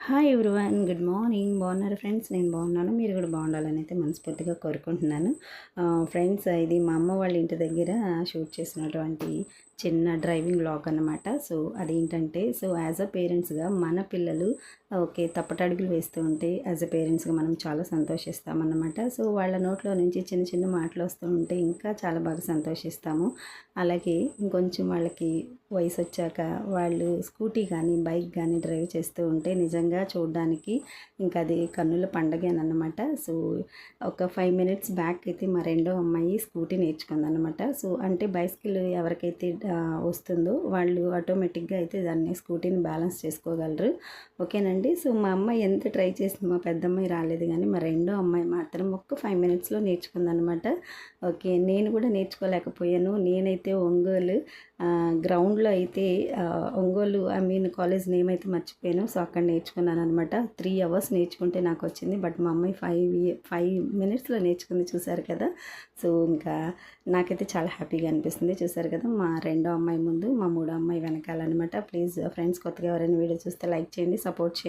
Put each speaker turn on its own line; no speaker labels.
Hi everyone good morning బాగున్నారు friends నేను బాగున్నాను. మీరు కూడా బాగుండాలని అయితే మనస్ఫూర్తిగా కోరుకుంటున్నాను. ఫ్రెండ్స్ ఇది మా అమ్మ వాళ్ళ ఇంటి దగ్గర షూట్ చేసినటువంటి చిన్న డ్రైవింగ్ లాగ్ అనమాట సో అదేంటంటే సో యాజ్ అ పేరెంట్స్గా మన పిల్లలు ఓకే తప్పటడుగులు వేస్తూ ఉంటే యాజ్ అ పేరెంట్స్గా మనం చాలా సంతోషిస్తామన్నమాట. సో వాళ్ళ నోట్లో నుంచి చిన్న చిన్న మాటలు వస్తూ ఉంటే ఇంకా చాలా బాగా సంతోషిస్తాము. అలాగే ఇంకొంచెం వాళ్ళకి వయసు వచ్చాక వాళ్ళు స్కూటీ కానీ బైక్ కానీ డ్రైవ్ చేస్తూ ఉంటే నిజంగా చూడడానికి ఇంకా అది కన్నుల పండగేనమాట సో ఒక ఫైవ్ మినిట్స్ బ్యాక్ అయితే మా రెండో అమ్మాయి స్కూటీ నేర్చుకుందనమాట సో అంటే బైసికల్ ఎవరికైతే వస్తుందో వాళ్ళు ఆటోమేటిక్గా అయితే దాన్ని స్కూటీని బ్యాలెన్స్ చేసుకోగలరు. ఓకేనండి? సో మా అమ్మాయి ఎంత ట్రై చేసింది మా పెద్దమ్మాయి రాలేదు కానీ మా రెండో అమ్మాయి మాత్రం ఒక్క ఫైవ్ మినిట్స్లో నేర్చుకుందనమాట ఓకే నేను కూడా నేర్చుకోలేకపోయాను. నేనైతే ఒంగోలు గ్రౌండ్లో అయితే Ongole I mean college name అయితే మర్చిపోయాను. సో అక్కడ నేర్చుకున్నాను అనమాట త్రీ అవర్స్ నేర్చుకుంటే నాకు వచ్చింది. బట్ మా అమ్మాయి ఫైవ్ ఫైవ్ మినిట్స్లో నేర్చుకుంది. చూసారు కదా? సో ఇంకా నాకైతే చాలా హ్యాపీగా అనిపిస్తుంది. చూసారు కదా? మా రెండో అమ్మాయి ముందు మా మూడో అమ్మాయి వెనకాలన్నమాట ప్లీజ్ ఫ్రెండ్స్ కొత్తగా ఎవరైనా వీడియో చూస్తే లైక్ చేయండి సపోర్ట్ చేయండి.